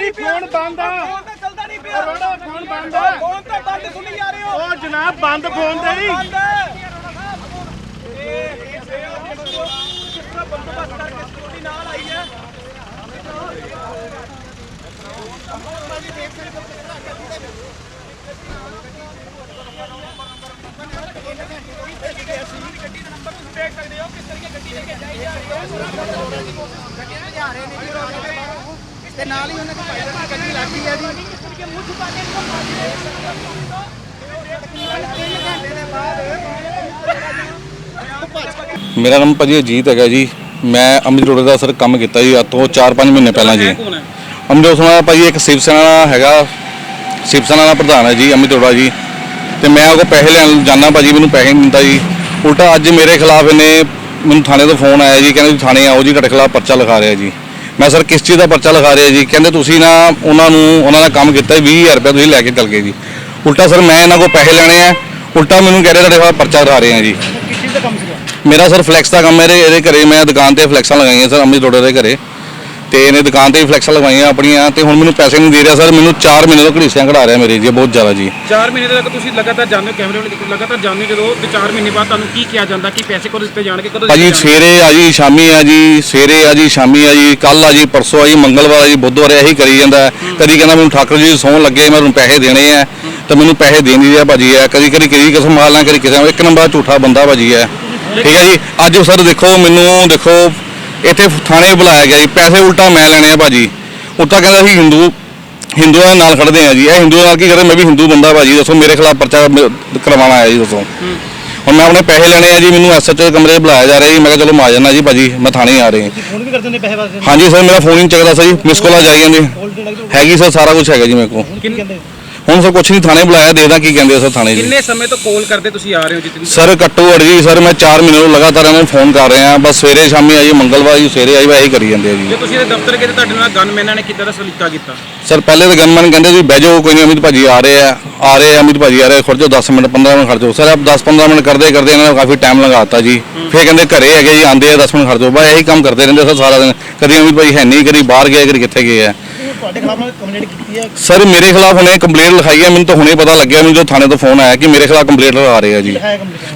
ਭਾਜੀ ਫੋਨ ਬੰਦ ਆ। ਫੋਨ ਤਾਂ ਚੱਲਦਾ ਨਹੀਂ ਪਿਆ। ਰੋੜਾ ਫੋਨ ਬੰਦ ਆ। ਫੋਨ ਤਾਂ ਬੰਦ ਸੁਣੀ ਜਾ ਰਹੇ ਹੋ। ਉਹ ਜਨਾਬ ਬੰਦ ਫੋਨ ਤੇ ਹੀ ਬੰਦ। ਹੈ। ਇਹ ਇਹ ਕਿਸ ਤਰ੍ਹਾਂ ਬੰਦੋਬਸਤ ਕਰਕੇ ਸਿਕਿਉਰਿਟੀ ਨਾਲ ਆਈ ਹੈ। ਗੱਡੀ ਦਾ ਨੰਬਰ ਤੁਸੀਂ ਦੇਖ ਸਕਦੇ ਹੋ ਕਿਸ ਤਰੀਕੇ ਗੱਡੀ ਲੈ ਕੇ ਜਾਈ ਜਾ ਰਹੀ ਹੈ। ਤੇ ਨਾਲ ਹੀ ਉਹਨਾਂ ਦੀ ਪਾਇਲਟ ਦੀ ਗੱਡੀ ਲੱਗੀ ਹੈ ਜੀ। ਕੇ ਮੇਰਾ ਨਾਮ ਭਾਜੀ ਅਜੀਤ ਹੈਗਾ ਜੀ। ਮੈਂ ਅਮਿਤ ਰੋਡ ਦਾ ਸਰ ਕੰਮ ਕੀਤਾ ਜੀ ਅੱਜ ਤੋਂ 4-5 ਮਹੀਨੇ ਪਹਿਲਾਂ ਜੀ। ਅਮਿਤ ਰੋਡ ਭਾਜੀ ਇੱਕ ਸ਼ਿਵ ਸੈਨਾ ਦਾ ਹੈਗਾ। ਸ਼ਿਵ ਸੈਨਾ ਦਾ ਪ੍ਰਧਾਨ ਹੈ ਜੀ ਅਮਿਤ ਰੋੜਾ ਜੀ। ਤੇ ਮੈਂ ਉਹ ਪੈਸੇ ਲੈਣ ਜਾਣਾ ਭਾਜੀ ਮੈਨੂੰ ਪੈਸੇ ਨਹੀਂ ਦਿੰਦਾ ਜੀ। ਉਲਟਾ ਅੱਜ ਮੇਰੇ ਖਿਲਾਫ ਇਹਨੇ ਮੈਨੂੰ ਥਾਣੇ ਤੋਂ ਫੋਨ ਆਇਆ ਜੀ ਕਹਿੰਦੇ ਥਾਣੇ ਆਓ ਜੀ ਤੁਹਾਡੇ ਖਿਲਾਫ ਪਰਚਾ ਲਿਖਾ ਰਿਹਾ ਜੀ। ਮੈਂ ਸਰ ਕਿਸ ਚੀਜ਼ ਦਾ ਪਰਚਾ ਲਿਖਾ ਰਿਹਾ ਜੀ? ਕਹਿੰਦੇ ਤੁਸੀਂ ਨਾ ਉਹਨਾਂ ਨੂੰ ਉਹਨਾਂ ਦਾ ਕੰਮ ਕੀਤਾ 20000 ਰੁਪਏ ਤੁਸੀਂ ਲੈ ਕੇ ਚੱਲ ਗਏ ਜੀ। ਉਲਟਾ ਸਰ ਮੈਂ ਇਹਨਾਂ ਕੋਲ ਪੈਸੇ ਲੈਣੇ ਆ। ਉਲਟਾ ਮੈਨੂੰ ਕਹਿ ਰਹੇ ਤੁਹਾਡੇ ਖਿਲਾਫ ਪਰਚਾ ਲਿਖਾ ਰਹੇ ਆ ਜੀ। ਕਿਸ ਚੀਜ਼ ਦਾ ਕੰਮ ਸੀਗਾ? ਮੇਰਾ ਸਰ ਫਲੈਕਸ ਦਾ ਕੰਮ ਹੈ ਇਹਦੇ ਘਰੇ ਮੈਂ ਦੁਕਾਨ ਤੇ ਫਲੈਕਸਾਂ ਲਗਾਈਆਂ ਸਰ ਅਮਿਤ ਰੋੜੇ ਦੇ ਘਰੇ। ਤੇ ਇਹਨੇ ਦੁਕਾਨ ਤੇ ਹੀ ਫਲੈਕਸਾਂ ਲਗਵਾਈਆਂ ਆਪਣੀਆਂ ਤੇ ਹੁਣ ਮੈਨੂੰ ਪੈਸੇ ਨਹੀਂ ਦੇ ਰਿਹਾ ਸਰ। ਮੈਨੂੰ 4 ਮਹੀਨੇ ਤੋਂ ਘੜੀਸਿਆਂ ਕਢਾ ਰਿਹਾ ਮੇਰੇ ਜੀ ਬਹੁਤ ਜ਼ਿਆਦਾ ਜੀ। 4 ਮਹੀਨੇ ਤੱਕ ਤੁਸੀਂ ਲਗਾਤਾਰ ਜਾਂਦੇ ਹੋ ਕੈਮਰੇ ਵਾਲੇ ਦੇਖੋ ਲਗਾਤਾਰ ਜਾਂਦੇ ਜਦੋਂ ਤੇ 4 ਮਹੀਨੇ ਬਾਅਦ ਤੁਹਾਨੂੰ ਕੀ ਕਿਹਾ ਜਾਂਦਾ ਕਿ ਪੈਸੇ ਕਦੋਂ ਦਿੱਤੇ ਜਾਣਗੇ ਕਦੋਂ ਭਾਜੀ? ਸਵੇਰੇ ਆ ਜੀ ਸ਼ਾਮੀ ਆ ਜੀ ਸਵੇਰੇ ਆ ਜੀ ਸ਼ਾਮੀ ਆ ਜੀ ਕੱਲ ਆ ਜੀ ਪਰਸੋਂ ਆ ਜੀ ਮੰਗਲਵਾਰ ਆ ਜੀ ਬੁੱਧਵਾਰ ਇਹੀ ਕਰੀ ਜਾਂਦਾ। ਕਦੀ ਕਹਿੰਦਾ ਮੈਨੂੰ ਠਾਕਰ ਜੀ ਸੌਣ ਲੱਗੇ ਮੈਂ ਤੁਹਾਨੂੰ ਪੈਸੇ ਦੇਣੇ ਆ। ਤਾਂ ਮੈਨੂੰ ਪੈਸੇ ਦੇ ਨਹੀਂ ਰਿਹਾ ਭਾਜੀ ਹੈ। ਕਦੀ ਕਦੀ ਕਿਹਦੀ ਕਿਸਮ ਮਾਰਨਾ ਕਦੀ ਕਿਸੇ ਇੱਕ ਨੰਬਰ ਝੂਠਾ ਬੰਦਾ ਭਾਜੀ ਹੈ। ਠੀਕ ਹੈ ਜੀ? ਅੱਜ ਸਰ ਦੇਖੋ ਮੈਨੂੰ ਦੇਖੋ ਇੱਥੇ ਥਾਣੇ ਬੁਲਾਇਆ ਗਿਆ ਜੀ ਪੈਸੇ ਉਲਟਾ ਮੈਂ ਲੈਣੇ ਆ ਭਾਜੀ। ਉਲਟਾ ਕਹਿੰਦਾ ਸੀ ਹਿੰਦੂ ਹਿੰਦੂਆਂ ਦੇ ਨਾਲ ਖੜਦੇ ਆ ਜੀ। ਇਹ ਹਿੰਦੂਆਂ ਨਾਲ ਕੀ ਕਰੇ? ਮੈਂ ਵੀ ਹਿੰਦੂ ਬੰਦਾ ਭਾਜੀ ਦੱਸੋ ਮੇਰੇ ਖਿਲਾਫ ਪਰਚਾ ਕਰਵਾਉਣਾ ਆਇਆ ਜੀ ਦੱਸੋ। ਹੁਣ ਮੈਂ ਆਪਣੇ ਪੈਸੇ ਲੈਣੇ ਆ ਜੀ ਮੈਨੂੰ ਐਸਐਚਓ ਦੇ ਕਮਰੇ 'ਚ ਬੁਲਾਇਆ ਜਾ ਰਿਹਾ ਜੀ। ਮੈਂ ਕਿਹਾ ਚਲੋ ਮੈਂ ਆ ਜਾਣਾ ਜੀ ਭਾਜੀ ਮੈਂ ਥਾਣੇ ਆ ਰਹੇ ਫੋਨ ਵੀ ਕਰ ਦਿੰਦੇ ਪੈਸੇ ਵਾਸਤੇ? ਹਾਂਜੀ ਸਰ ਮੇਰਾ ਫੋਨ ਹੀ ਨਹੀਂ ਚੱਕਦਾ ਸਰ ਜੀ ਮਿਸ ਕਾਲਾਂ ਜਾਈ ਜਾਂਦੀ ਤੇ ਲੱਗਦੇ ਹੈਗੀ ਸਰ ਸਾਰਾ ਕੁਝ ਹੈਗਾ ਜੀ ਮੇਰੇ ਕੋਲ। ਹੁਣ ਸਰ ਕੁਝ ਨਹੀਂ ਥਾਣੇ ਬੁਲਾਇਆ ਦੇਖਦਾ ਕੀ ਕਹਿੰਦੇ ਆ ਸਰ ਥਾਣੇ ਜੀ। ਕਿੰਨੇ ਸਮੇਂ ਤੋਂ ਕਾਲ ਕਰਦੇ ਤੁਸੀਂ ਆ ਰਹੇ ਹੋ ਜਿੱਤਨੀ ਸਰ ਘੱਟੋ ਘੱਟ ਜੀ ਸਰ ਮੈਂ 4 ਮਹੀਨੇ ਤੋਂ ਲਗਾਤਾਰ ਇਹਨਾਂ ਨੂੰ ਫੋਨ ਕਰ ਰਿਹਾ ਬਸ ਸਵੇਰੇ ਸ਼ਾਮੀ ਆਈ ਮੰਗਲਵਾਰ ਜੀ ਸਵੇਰੇ ਆਈ ਵਾ ਇਹੀ ਕਰੀ ਜਾਂਦੇ ਆ ਜੀ। ਜੇ ਤੁਸੀਂ ਇਹਦੇ ਦਫ਼ਤਰ ਗਏ ਤੇ ਤੁਹਾਡੇ ਨਾਲ ਗਨਮੈਨਾਂ ਨੇ ਕਿੱਦਾਂ ਦਾ ਸਲੀਕਾ ਕੀਤਾ? ਸਰ ਪਹਿਲੇ ਤਾਂ ਗਨਮੈਨ ਕਹਿੰਦੇ ਸੀ ਬਹਿ ਜਾਓ ਕੋਈ ਨਹੀਂ ਅਮਿਤ ਭਾਜੀ ਆ ਰਹੇ ਆ ਆ ਰਹੇ ਆ ਅਮਿਤ ਭਾਜੀ ਆ ਰਹੇ ਖੜ ਜਾਓ 10 ਮਿੰਟ 15 ਮਿੰਟ ਖੜ ਜਾਓ ਸਰ ਆਪ 10 15 ਮਿੰਟ ਕਰਦੇ ਕਰਦੇ ਇਹਨਾਂ ਨੇ ਕਾਫੀ ਟਾਈਮ ਲਗਾਤਾ ਜੀ। ਫਿਰ ਕਹਿੰਦੇ ਘਰੇ ਹੈਗੇ ਜੀ ਆਂਦੇ ਆ 10 ਮਿੰਟ ਖੜ ਜਾਓ ਬਸ ਇਹੀ ਕੰਮ ਕਰਦੇ ਰਹਿੰਦੇ ਸਰ ਸਾਰਾ ਦਿਨ। ਕਦੀ ਅਮਿਤ ਭਾਜੀ ਹੈ ਨਹੀਂ ਕਦੀ ਬਾਹਰ ਗਏ ਕਦੀ ਕਿੱਥੇ ਗਏ ਆ। ਤੁਹਾਡੇ ਖਿਲਾਫ ਮੈਂ ਕੰਪਲੇਂਟ ਕੀਤੀ ਹੈ? ਸਰ ਮੇਰੇ ਖਿਲਾਫ ਹੁਣੇ ਕੰਪਲੇਂਟ ਲਿਖਾਈ ਹੈ ਮੈਨੂੰ ਤਾਂ ਹੁਣੇ ਪਤਾ ਲੱਗਿਆ ਮੈਨੂੰ ਜੋ ਥਾਣੇ ਤੋਂ ਫੋਨ ਆਇਆ ਕਿ ਮੇਰੇ ਖਿਲਾਫ ਕੰਪਲੇਂਟ ਲਗਾ ਰਹੇ ਆ ਜੀ।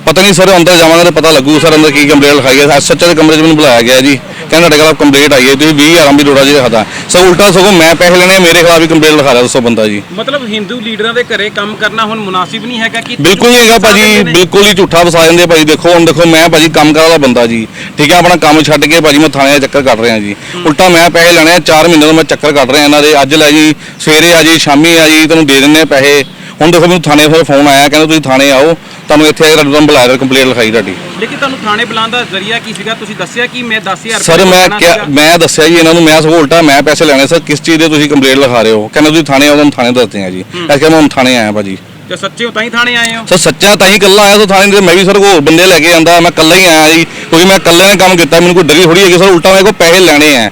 ਪਤਾ ਨਹੀਂ ਸਰ ਅੰਦਰ ਜਾਵਾਂਗੇ ਤਾਂ ਪਤਾ ਲੱਗੂ ਸਰ ਅੰਦਰ ਕੀ ਕੰਪਲੇਂਟ ਲਿਖਾਈ ਹੈ। ਐਸਐਚਓ ਦੇ ਕਮਰੇ 'ਚ ਮੈਨੂੰ ਬੁਲਾਇਆ ਗਿਆ ਜੀ। ਕਹਿੰਦਾ ਤੁਹਾਡੇ ਖਿਲਾਫ ਕੰਪਲੇਂਟ ਆਈ ਹੈ ਤੁਸੀਂ 20000 ਅੰਬੀ ਰੋੜਾ ਜੀ ਦਿਖਾਦਾ ਸਰ ਉਲਟਾ ਸਗੋਂ ਮੈਂ ਪੈਸੇ ਲੈਣੇ ਮੇਰੇ ਖਿਲਾਫ ਹੀ ਕੰਪਲੇਂਟ ਲਿਖਾ ਰਿਹਾ ਦੱਸੋ ਬੰਦਾ ਜੀ। ਮਤਲਬ ਹਿੰਦੂ ਲੀਡਰਾਂ ਦੇ ਘਰੇ ਕੰਮ ਕਰਨਾ ਹੁਣ ਮੁਨਾਸਿਬ ਨਹੀਂ ਹੈਗਾ ਕਿ ਬਿਲਕੁਲ ਨਹੀਂ ਹੈਗਾ ਭਾਜੀ ਬਿਲਕੁਲ ਹੀ ਝੂਠਾ ਵਸਾ ਜਾਂਦੇ ਭਾਜੀ। ਦੇਖੋ ਹੁਣ ਦੇਖੋ ਮੈਂ ਭਾਜੀ ਕੰਮ ਕਰਨ ਵਾਲਾ ਬੰਦਾ ਜੀ। ਠੀਕ ਹੈ ਆਪਣਾ ਕੰਮ ਛੱਡ ਕੇ ਭਾਜੀ ਮੈਂ ਥਾਣੇ ਦਾ ਚੱਕਰ ਕੱਟ ਰਿਹਾ ਜੀ। ਉਲਟਾ ਮੈਂ ਪੈਸੇ ਲੈਣੇ ਆ 4 ਮਹੀਨੇ ਤੋਂ ਮੈਂ ਚੱਕਰ ਕੱਟ ਰਿਹਾ ਇਹਨਾਂ ਦੇ। ਅੱਜ ਲੈ ਜੀ ਸਵੇਰੇ ਆ ਜੀ ਸ਼ਾਮੀ ਆ ਜੀ ਤੁਹਾਨੂੰ ਦੇ ਦਿੰਦੇ ਆ ਪੈਸੇ। ਹੁਣ ਦੇਖੋ ਮੈਨੂੰ ਥਾਣੇ ਫਿਰ ਫੋਨ ਆਇਆ ਕਹਿੰਦਾ ਤੁਸੀਂ ਥਾਣੇ ਆਓ ਤੁਹਾਨੂੰ ਇੱਥੇ ਆ ਕੇ ਤੁਹਾਨੂੰ ਬੁਲਾਇਆ ਕੰਪਲੇਂਟ ਲਿਖਾਈ ਤੁਹਾਡੀ ਲੇਕਿਨ ਤੁਹਾਨੂੰ ਥਾਣੇ ਬੁਲਾਉਣ ਦਾ ਜ਼ਰੀਆ ਕੀ ਸੀਗਾ? ਤੁਸੀਂ ਦੱਸਿਆ ਕਿ ਮੈਂ 10000 ਸਰ ਮੈਂ ਕਿਹਾ। ਮੈਂ ਦੱਸਿਆ ਜੀ ਇਹਨਾਂ ਨੂੰ ਮੈਂ ਸਗੋਂ ਉਲਟਾ ਮੈਂ ਪੈਸੇ ਲੈਣੇ ਸਰ ਕਿਸ ਚੀਜ਼ ਦੇ ਤੁਸੀਂ ਕੰਪਲੇਂਟ ਲਿਖਾ ਰਹੇ ਹੋ? ਕਹਿੰਦਾ ਤੁਸੀਂ ਥਾਣੇ ਆਓ ਤੁਹਾਨੂੰ ਥਾਣੇ ਦੱਸਦੇ ਆ ਜੀ। ਇਸ ਕਰਕੇ ਮੈਂ ਹੁਣ ਥਾਣੇ ਆਇਆ ਭਾਜੀ ਜੇ। ਸੱਚੇ ਹੋ ਤਾਂ ਹੀ ਥਾਣੇ ਆਏ ਹੋ? ਸਰ ਸੱਚਾ ਤਾਂ ਹੀ ਇਕੱਲਾ ਆਇਆ ਸੋ ਥਾਣੇ ਦੇ ਮੈਂ ਵੀ ਸਰ ਹੋਰ ਬੰਦੇ ਲੈ ਕੇ ਆਂਦਾ ਮੈਂ ਇਕੱਲਾ ਹੀ ਆਇਆ ਜੀ ਕਿਉਂਕਿ ਮੈਂ ਇਕੱਲੇ ਨੇ ਕੰਮ ਕੀਤਾ ਮੈਨੂੰ ਕੋਈ ਡਰੀ ਥੋੜੀ ਹੈਗੀ ਸਰ ਉਲਟਾ ਮੇਰੇ ਕੋਲ ਪੈਸੇ ਲੈਣੇ ਆ।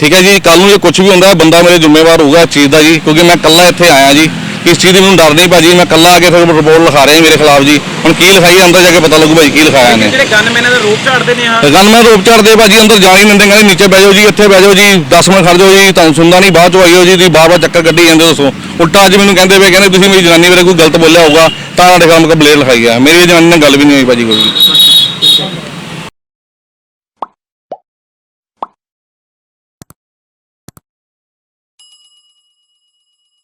ਠੀਕ ਹੈ ਜੀ ਕੱਲ ਨੂੰ ਜੇ ਕੁਝ ਵੀ ਹੁੰਦਾ ਬੰਦਾ ਮੇਰੇ ਜ਼ਿੰਮੇਵਾਰ ਹੋਊਗਾ ਇਸ ਚੀਜ਼ ਦਾ ਜੀ ਕਿਉਂਕਿ ਮੈਂ ਇਕੱਲਾ ਇੱਥੇ ਆਇਆ ਜੀ। ਇਸ ਚੀਜ਼ ਦੀ ਮੈਨੂੰ ਡਰ ਨਹੀਂ ਭਾਜੀ ਮੈਂ ਇਕੱਲਾ ਆ ਕੇ ਫਿਰ ਰਿਪੋਰਟ ਲਿਖਾ ਰਿਹਾ ਜੀ ਮੇਰੇ ਖਿਲਾਫ ਜੀ। ਹੁਣ ਕੀ ਲਿਖਾਈ ਅੰਦਰ ਜਾ ਕੇ ਪਤਾ ਲੱਗੂ ਭਾਜੀ ਕੀ ਲਿਖਾਇਆ ਨੇ ਜਿਹੜੇ ਗਨਮੈਨਾਂ ਦਾ ਰੋਪ ਝਾੜਦੇ ਨੇ ਆ। ਗੱਲ ਮੈਂ ਰੋਪ ਚੜਦੇ ਭਾਜੀ ਅੰਦਰ ਜਾਣ ਹੀ ਨਹੀਂ ਦਿੰਦੇ ਕਹਿੰਦੇ ਨੀਚੇ ਬਹਿ ਜਾਓ ਜੀ ਇੱਥੇ ਬਹਿ ਜਾਓ ਜੀ 10 ਮਿੰਟ ਖੜ ਜਾਓ ਜੀ ਤੁਹਾਨੂੰ ਸੁਣਦਾ ਨਹੀਂ ਬਾਅਦ ਚ ਆਈਓ ਜੀ ਤੁਸੀਂ ਬਾਰ-ਬਾਰ ਚੱਕਰ ਕੱਢੀ ਜਾਂਦੇ ਹੋ ਦੱਸੋ। ਉਲਟਾ ਅੱਜ ਮੈਨੂੰ ਕਹਿੰਦੇ ਵੇ ਕਹਿੰਦੇ ਤੁਸੀਂ ਮੇਰੀ ਜਨਾਨੀ ਬਾਰੇ ਕੋਈ ਗਲਤ ਬੋਲਿਆ ਹੋਊਗਾ ਤਾਂ ਤੁਹਾਡੇ ਖਿਲਾਫ ਕੰਪਲੇਂਟ ਲਿਖਾਈ ਆ। ਮੇਰੀ ਜਨਾਨੀ ਨਾਲ ਗੱਲ ਵੀ ਨਹੀਂ ਹੋਈ ਭਾਜੀ ਕੋਈ।